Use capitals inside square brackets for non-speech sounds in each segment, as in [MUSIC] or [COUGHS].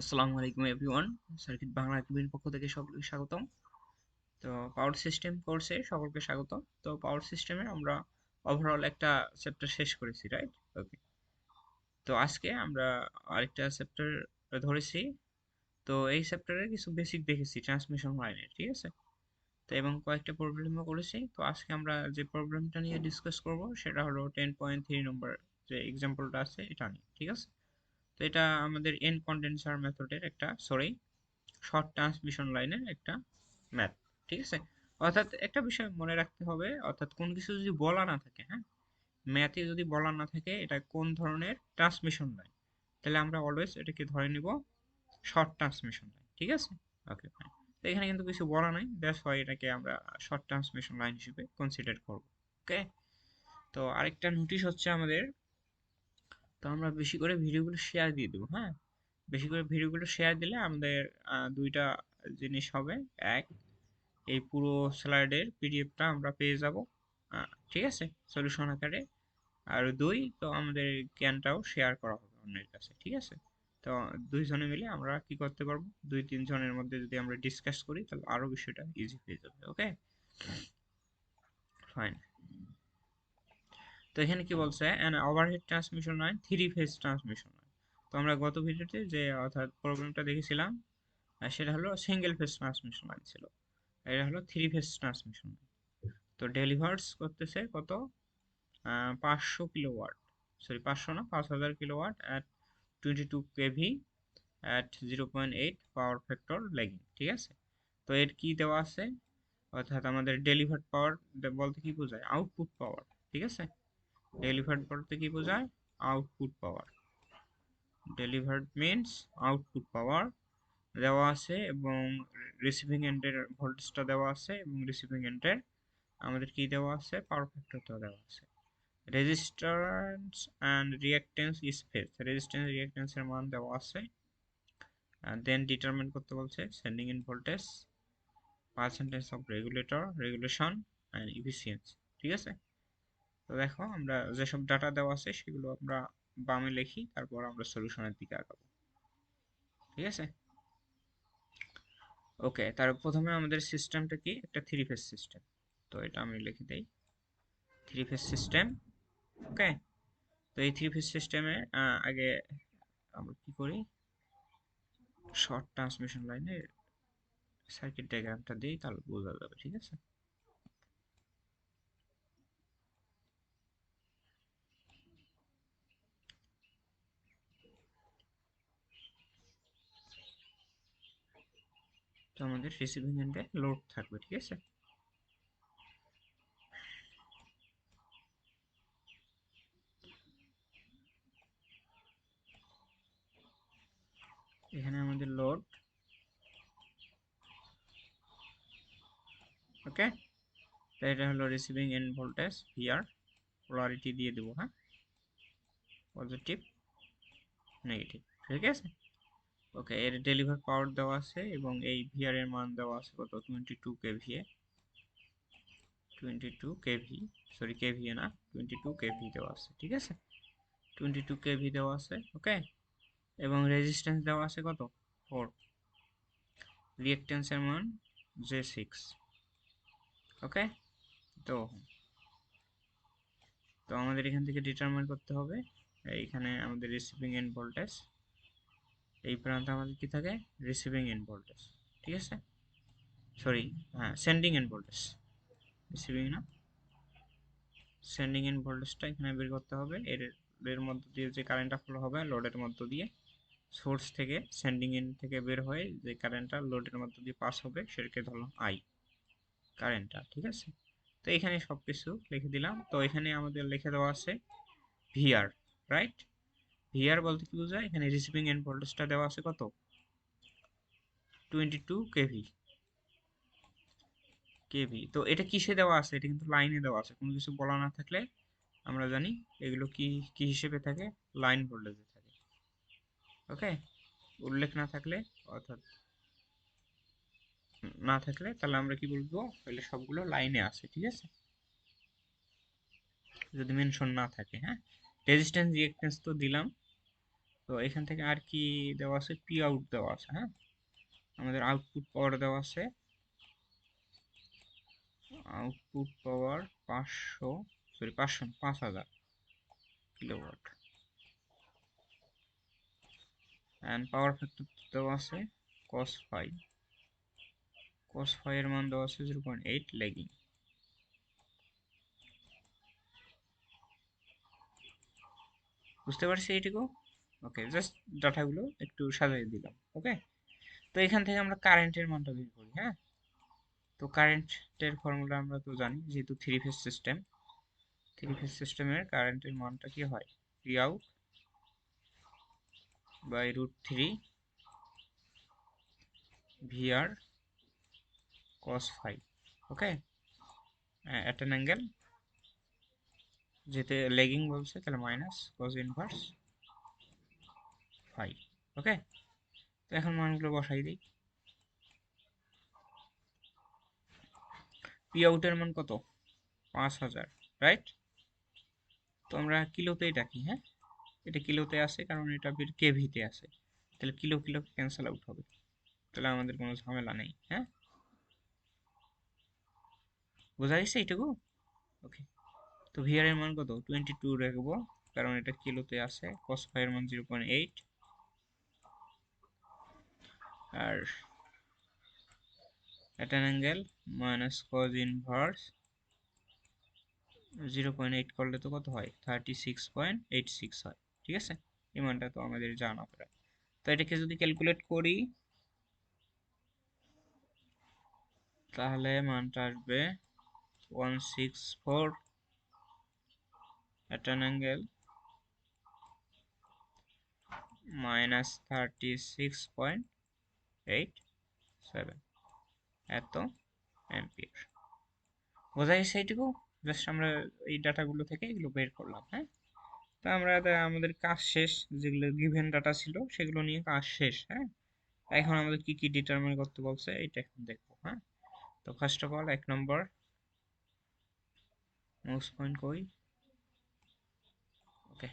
আসসালামু আলাইকুম everyone. Circuit Bangla একাডেমির পক্ষ থেকে সকলকে স্বাগতম। তো পাওয়ার সিস্টেম কোর্সে সকলকে স্বাগত তো পাওয়ার সিস্টেমে আমরা ওভারঅল একটা চ্যাপ্টার শেষ করেছি রাইট ওকে তো আজকে আমরা আরেকটা চ্যাপ্টার ধরেছি। তো এই চ্যাপ্টারে কিছু বেসিক দেখেছি ট্রান্সমিশন লাইনের ঠিক আছে? তো এবং কয়েকটা প্রবলেমও করেছি। তো আজকে আমরা যে প্রবলেমটা নিয়ে ডিসকাস করব, সেটা হলো টেন পয়েন্ট থ্রি নম্বর যে এক্সাম্পলটা আছে, এটা নিয়ে, ঠিক আছে? তো এটা আমাদের এন কন্ডেন্সার মেথডের একটা সরি শর্ট ট্রান্সমিশন লাইনের একটা ম্যাথ ঠিক আছে? অর্থাৎ একটা বিষয় মনে রাখতে হবে, অর্থাৎ কোন কিছু যদি বলা না থাকে হ্যাঁ? ম্যাথে যদি বলা না থাকে, এটা কোন ধরনের ট্রান্সমিশন লাইন তাহলে আমরা অলওয়েজ এটাকে ধরে নিব শর্ট ট্রান্সমিশন লাইন ঠিক আছে? ওকে ফাইন তো এখানে কিন্তু কিছু বলা নাই দ্যাটস ওয়াই এটাকে আমরা শর্ট ট্রান্সমিশন লাইন হিসেবে কনসিডার করব ওকে তো আরেকটা নোটিশ হচ্ছে আমাদের তো আমরা বেশি করে ভিডিওগুলো শেয়ার দিয়ে দেবো হ্যাঁ? বেশি করে ভিডিওগুলো শেয়ার দিলে আমাদের দুইটা জিনিস হবে। এক, এই পুরো স্লাইডের পিডিএফটা আমরা পেয়ে যাব ঠিক আছে? সলিউশন আকারে। আর দুই, তো আমাদের জ্ঞানটাও শেয়ার করা হবে অন্যের কাছে, ঠিক আছে? তো দুইজনে মিলে আমরা কি করতে পারব? দুই তিনজনের মধ্যে যদি আমরা ডিসকাস করি, তাহলে আরও বিষয়টা ইজি হয়ে যাবে ওকে ফাইন তো এখানে কি বলছে? An overhead transmission line three phase transmission line তো আমরা গত ভিডিওতে যে, অর্থাৎ প্রবলেমটা দেখেছিলাম সেটা হলো সিঙ্গেল ফেজ ট্রান্সমিশন লাইন ছিল। এটা হলো থ্রি ফেজ ট্রান্সমিশন লাইন তো ডেলিভার্স করতেছে কত? পাঁচশো কিলোওয়াট সরি পাঁচশো না, পাঁচ হাজার kilowatt at twenty two kV at zero point eight power factor lagging ঠিক আছে? তো এর কি দেওয়া আছে? অর্থাৎ আমাদের ডেলিভার্ড পাওয়ার বলতে কি বোঝায়? আউটপুট পাওয়ার ঠিক আছে? ডেলিভার্ড বলতে কি বোঝায়? Output power delivered means output power দেওয়া আছে এবং রিসিভিং এন্ডের ভোল্টেজটা দেওয়া আছে এবং রিসিভিং এন্ডের আমাদের কি দেওয়া আছে? পাওয়ার ফ্যাক্টরটা দেওয়া আছে। Resistance and reactance is phase resistance রিঅ্যাক্টেন্সের মান দেওয়া আছে। দেন ডিটারমিন করতে বলছে sending end voltage percentage of regulator regulation and efficiency ঠিক আছে? তো দেখো আমরা যেসব ডাটা দেওয়া আছে সেগুলো আমরা বামে লিখি, তারপর আমরা সলিউশনের দিকে আগাবো। ঠিক আছে? ওকে তার প্রথমে আমাদের সিস্টেমটা কি? একটা থ্রি ফেজ সিস্টেম তো এটা আমি লিখে দেই। থ্রি ফেজ সিস্টেম ওকে তো এই থ্রি ফেজ সিস্টেমে আগে আমরা কি করি? শর্ট ট্রান্সমিশন লাইনে সার্কিট ডায়াগ্রামটা দিই, তাহলে বোঝা যাবে, ঠিক আছে? তো আমাদের রিসিভিং এন্ডে লোড থাকবে, ঠিক আছে? এখানে আমাদের লোড ওকে তো এটা হলো receiving end voltage VR polarity দিয়ে দেবো হ্যাঁ? পজিটিভ নেগেটিভ ঠিক আছে? ওকে এর ডেলিভার পাওয়ার দেওয়া আছে এবং এই ভিআর এর মান দেওয়া আছে কত? Twenty two kVA twenty two kV sorry kVA না টোয়েন্টি টু কেভি দেওয়া আছে, ঠিক আছে? টোয়েন্টি টু কেভি দেওয়া আছে ওকে এবং রেজিস্ট্যান্স দেওয়া আছে কত? ফোর রিয়েক্টেন্সের মান জে সিক্স ওকে তো তো আমাদের এখান থেকে ডিটারমাইন করতে হবে, এইখানে আমাদের রিসিভিং এন্ড ভোল্টেজ এই প্রান্তে আমাদের কি থাকে? রিসিভিং এন্ড ভোল্টেজ ঠিক আছে? সরি হ্যাঁ সেন্ডিং এন্ড ভোল্টেজ রিসিভিং না? সেন্ডিং এন্ড ভোল্টেজটা এখানে বের করতে হবে। এর এর মধ্য দিয়ে যে কারেন্টটা ফ্লো হবে লোডের মধ্য দিয়ে সোর্স থেকে সেন্ডিং এন্ড থেকে বের হয়ে যে কারেন্টটা লোডের মধ্য দিয়ে পাস হবে, সেটাকে ধরলাম আই কারেন্টটা ঠিক আছে? তো এখানে সব কিছু লিখে দিলাম। তো এখানে আমাদের লিখে দেওয়া আছে ভিআর রাইট ভিআর বলতে কি বোঝায়? এখানে রিসিভিং এন্ড ভোল্টেজটা দেওয়া আছে কত? টোয়েন্টি টু কেভি কেভি তো এটা কিসে দেওয়া আছে? এটা কিন্তু লাইনে দেওয়া আছে। কোনো কিছু বলা না থাকলে আমরা জানি এগুলো কি কি হিসেবে থাকে? লাইন ভোল্টেজে থাকে। ওকে উল্লেখ না থাকলে, অর্থাৎ না থাকলে তাহলে আমরা কি বলব? তাহলে সবগুলো লাইনে আছে, ঠিক আছে? যদি মেনশন না থাকে হ্যাঁ? রেজিস্ট্যান্স রিঅ্যাকট্যান্স তো দিলাম। তো এখান থেকে আর কি দেওয়া আছে? পি আউট দেওয়া আছে হ্যাঁ? আমাদের আউটপুট পাওয়ার দেওয়া আছে। আউটপুট পাওয়ার পাঁচশো সরি পাঁচশো পাঁচ হাজার কিলোওয়াট অ্যান্ড পাওয়ার ফ্যাক্টর দেওয়া আছে কস ফাইভ কস ফাইভ এর মান দেওয়া আছে জিরো পয়েন্ট এইট লেগিং বুঝতে পারছি এইটুকু? ওকে জাস্ট ডাটাগুলো একটু সাজাই দিলাম ওকে তো এখান থেকে আমরা কারেন্টের মানটা বের করি হ্যাঁ? তো কারেন্টের ফর্মুলা আমরা তো জানি, যেহেতু three phase system three phase সিস্টেমের কারেন্টের মানটা কি হয়? P out by root three VR cos phi okay at an angle যেতে লেগিং বলছে, তাহলে minus cos inverse phi okay তো এখন মানগুলো বসাই দিই। পি আউটের মান কত? পাঁচ হাজার রাইট তো আমরা কিলোতেই ডাকি হ্যাঁ? এটা কিলোতে আছে কারণ এটা কেভিতে আছে তাহলে কিলো কিলো ক্যান্সেল আউট হবে। তাহলে আমাদের কোনো ঝামেলা নেই হ্যাঁ? বোঝা গেছে এইটুকু? ওকে তো ভিআর এর মান কত? টোয়েন্টি টু রাখব, কারণ এটা কিলোতে আছে কস এর মান জিরো পয়েন্ট এইট আর at an angle minus cos inverse zero point eight করলে তো কত হয়? Thirty six point eight six হয়, ঠিক আছে? এই মানটা তো আমাদের জানা প্রায়। তো এটাকে যদি ক্যালকুলেট করি, তাহলে মানটা আসবে one six four at an angle, minus thirty six point eight seven এত অ্যাম্পিয়ার বোঝা গেছে এইটুকু জাস্ট আমরা এই ডাটাগুলো থেকে এগুলো বের করলাম হ্যাঁ? তো আমরা আমাদের কাজ শেষ, যেগুলো গিভেন ডাটা ছিল, সেগুলো নিয়ে কাজ শেষ হ্যাঁ? এখন আমাদের কি কি ডিটারমাইন করতে বলছে এটা এখন দেখব হ্যাঁ? তো ফার্স্ট অফ অল এক নম্বর মাউস পয়েন্ট কই ওকে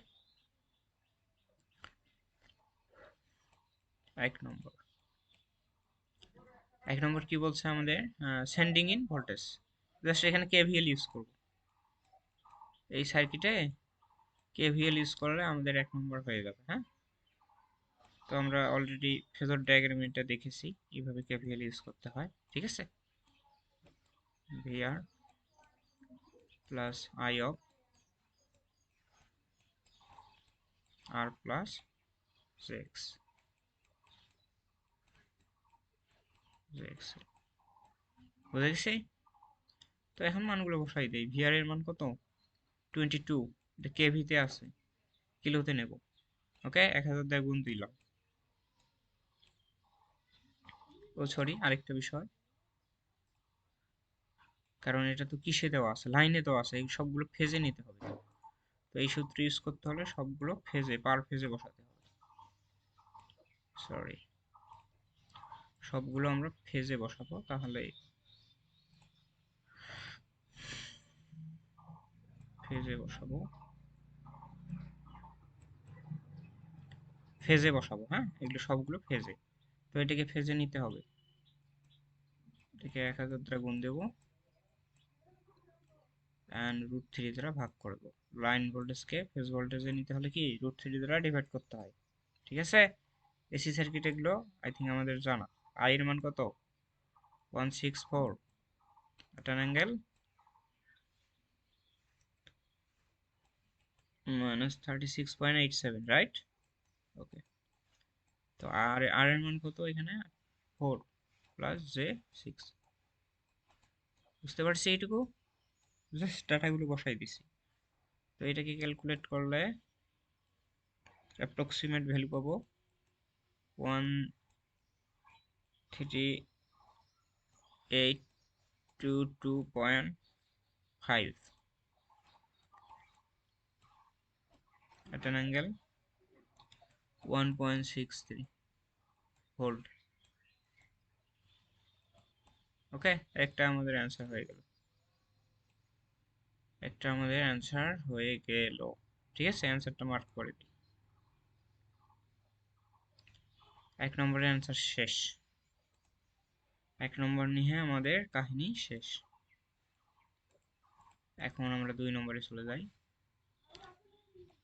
এক নম্বর। এক নম্বর কি বলছে আমাদের? সেন্ডিং ইন ভোল্টেজ জাস্ট এখানে কেভিএল ইউজ করব। এই সার্কিটে কেভিএল ইউজ করলে আমাদের এক নম্বর হয়ে যাবে হ্যাঁ? তো আমরা অলরেডি ফেজর ডায়াগ্রামটা দেখেছি এইভাবে কেভিএল ইউজ করতে হয়, ঠিক আছে? VR plus I of R plus jX বুঝা গেছে তো এখন মানগুলো বসাই দেই। ভিআর এর মান কত? টোয়েন্টি টু এটা কেভিতে আছে। কিলোতে নেব। ওকে? এক হাজার দিয়ে গুণ দিলাম ও সরি আরেকটা বিষয়। কারণ এটা তো কিসে দেওয়া আছে? লাইনে দেওয়া আছে। এই সবগুলো ফেজে নিতে হবে। তো এই সূত্র ইউজ করতে হলে সবগুলো ফেজে পার ফেজে বসাতে হবে। সরি সবগুলো আমরা ফেজে বসাবো, তাহলে ফেজে বসাবো। ফেজে বসাবো হ্যাঁ? এগুলো সবগুলো ফেজে। তো এটাকে ফেজে নিতে হবে। এটাকে এক হাজার দ্বারা গুণ দেবো। অ্যান্ড রুট থ্রি দ্বারা ভাগ করব। লাইন ভোল্টেজকে ফেজ ভোল্টেজে নিতে হলে কি? রুট থ্রি দ্বারা ডিভাইড করতে হয়। ঠিক আছে? এসি সার্কিট এগুলো আই থিঙ্ক আমাদের জানা। আই এর মান কত? ওয়ান সিক্স ফোর একটা angle minus thirty six point eight seven right okay তো আর আর এর মান কত এখানে? ফোর প্লাস জে সিক্স বুঝতে পারছি এইটুকু? জাস্ট ডাটাগুলো বসাই দিছি। তো এটাকে ক্যালকুলেট করলে অ্যাপ্রক্সিমেট ভ্যালু পাবো। One three eight two two point five at an angle 1.63 volt okay একটা আমাদের অ্যান্সার হয়ে গেল। একটা আমাদের অ্যান্সার হয়ে গেল। ঠিক আছে অ্যান্সারটা মার্ক করে এক নম্বরের অ্যান্সার শেষ। এক নম্বর নিয়ে আমাদের কাহিনী শেষ। এখন আমরা দুই নম্বরে চলে যাই।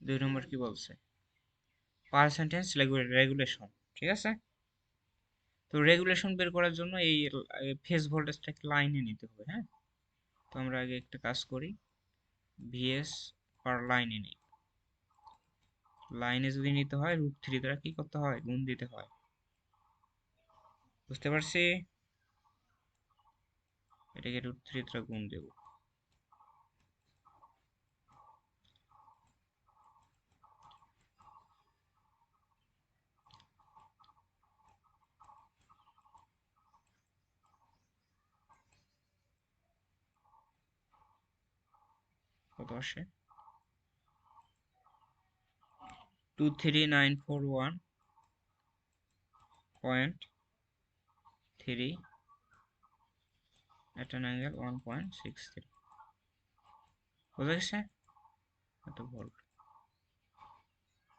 দুই নম্বর কি বলছে? পার্সেন্টেজ রেগুলেশন ঠিক আছে? তো রেগুলেশন বের করার জন্য এই ফেস ভোল্টেজটাকে লাইনে নিতে হবে হ্যাঁ? তো আমরা আগে একটা কাজ করি। ভিএস পার লাইনে নিই। লাইনে যদি নিতে হয় রুট থ্রি দ্বারা কি করতে হয়? গুণ দিতে হয়। বুঝতে পারছি? এটাকে রুট থ্রি দ্বারা গুণ দেব। Two three nine four one point three at an angle 1.63 বোঝা গেছে এত ভোল্ট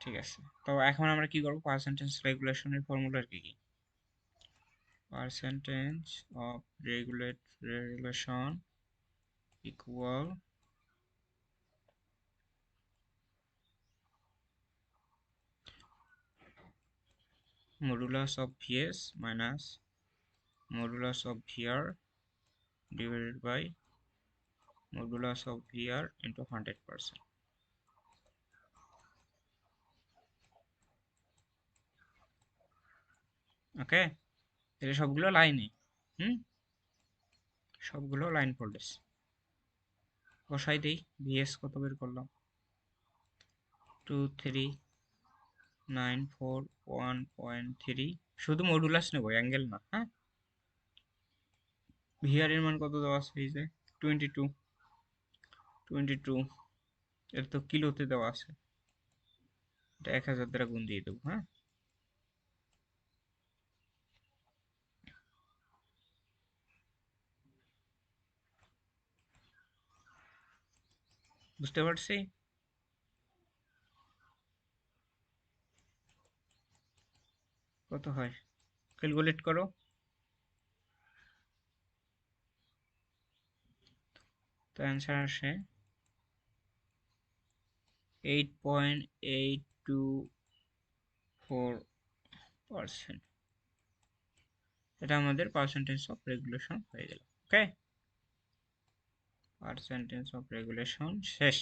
ঠিক আছে। তো এখন আমরা কি করব? পার্সেন্টেজ রেগুলেশনের ফর্মুলার কি কি? Percentage of regulate regulation equal modulus of vs minus modulus of vr divided by modulus of VR into 100 percent. Okay এটা সবগুলো লাইনে, হুম? সবগুলো লাইন ভোল্টেজ বসাই দেই ভিএস কত বের করলাম? Two three nine four one point three শুধু মডুলাস নেব অ্যাঙ্গেল না হ্যাঁ? ভিআর এর মান কত দেওয়া আছে এই যে টোয়েন্টি টু টোয়েন্টি টু এর তো কিলোতে দেওয়া আছে এটা এক হাজার দ্বারা গুণ দিয়ে দেবো হ্যাঁ বুঝতে পারছি কত হয় ক্যালকুলেট করো অ্যান্সার আসে eight point eight two four percent এটা আমাদের পার্সেন্টেজ অফ রেগুলেশন হয়ে গেল ওকে পার্সেন্টেজ অফ রেগুলেশন শেষ।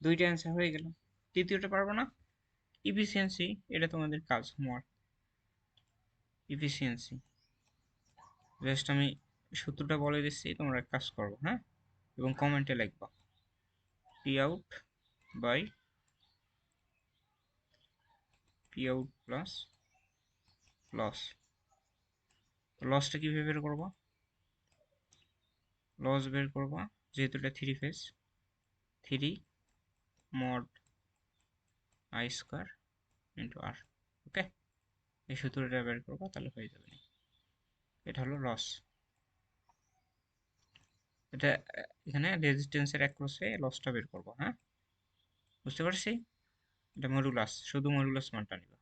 দুইটা অ্যান্সার হয়ে গেল। তৃতীয়টা পারব না? ইফিসিয়েন্সি এটা তোমাদের কাজ হোমওয়ার্ক ইফিসিয়েন্সি জাস্ট আমি সূত্রটা বলে দিচ্ছি, তোমরা কাজ করব হ্যাঁ? এবং কমেন্টে লিখবা। P out by P out plus loss লসটা কীভাবে বের করবা? লস বের করবা, যেহেতু এটা three phase three mod I square into R okay এই সূত্রটা বের করব, তাহলে হয়ে যাবে। এটা হলো লস এটা, এখানে রেজিস্ট্যান্সের অ্যাক্রসে লসটা বের করব হ্যাঁ? বুঝতে পারছি? এটা মরুলাস শুধু মরুলাস মানটা নিবা।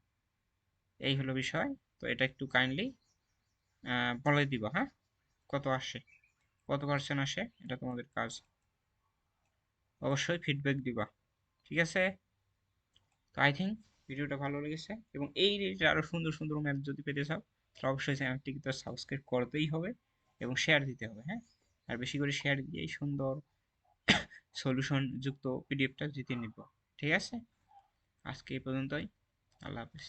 এই হলো বিষয়, তো এটা একটু কাইন্ডলি বলে দিবা হ্যাঁ? কত আসে? কত পার্সেন্ট আসে? এটা তোমাদের কাজ। অবশ্যই ফিডব্যাক দিবা, ঠিক আছে? তো আই থিঙ্ক ভিডিওটা ভালো লেগেছে এবং এই আরও সুন্দর সুন্দর ম্যাপ যদি পেতে চাও, তাহলে অবশ্যই চ্যানেলটিকে তো সাবস্ক্রাইব করতেই হবে এবং শেয়ার দিতে হবে হ্যাঁ? আর বেশি করে শেয়ার দিয়ে সুন্দর [COUGHS] সলিউশন যুক্ত পিডিএফটা জিতে নিব। ঠিক আছে? আজকে এই পর্যন্তই। আল্লাহ হাফিজ।